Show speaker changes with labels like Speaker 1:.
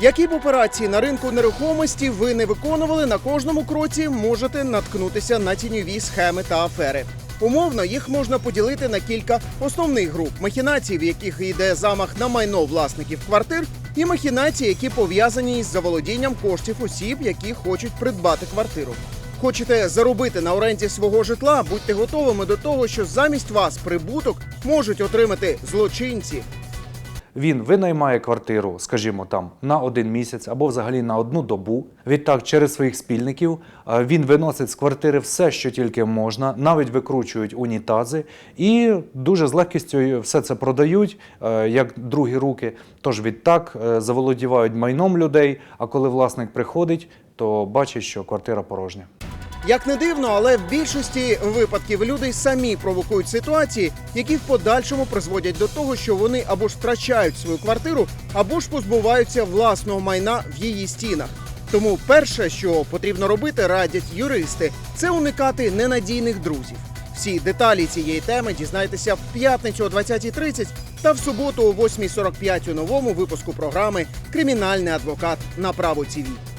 Speaker 1: Які б операції на ринку нерухомості ви не виконували, на кожному кроці можете наткнутися на тіньові схеми та афери. Умовно їх можна поділити на кілька основних груп махінацій, в яких йде замах на майно власників квартир, і махінації, які пов'язані із заволодінням коштів осіб, які хочуть придбати квартиру. Хочете заробити на оренді свого житла? Будьте готовими до того, що замість вас прибуток можуть отримати злочинці.
Speaker 2: Він винаймає квартиру, скажімо, там на один місяць або взагалі на одну добу. Відтак, через своїх спільників е, він виносить з квартири все, що тільки можна, навіть викручують унітази, і дуже з легкістю все це продають е, як другі руки. Тож відтак е, заволодівають майном людей. А коли власник приходить, то бачить, що квартира порожня.
Speaker 1: Як не дивно, але в більшості випадків люди самі провокують ситуації, які в подальшому призводять до того, що вони або ж втрачають свою квартиру, або ж позбуваються власного майна в її стінах. Тому перше, що потрібно робити, радять юристи, це уникати ненадійних друзів. Всі деталі цієї теми дізнайтеся в п'ятницю о 20.30 та в суботу о 8.45 у новому випуску програми Кримінальний адвокат на право ТІВІ.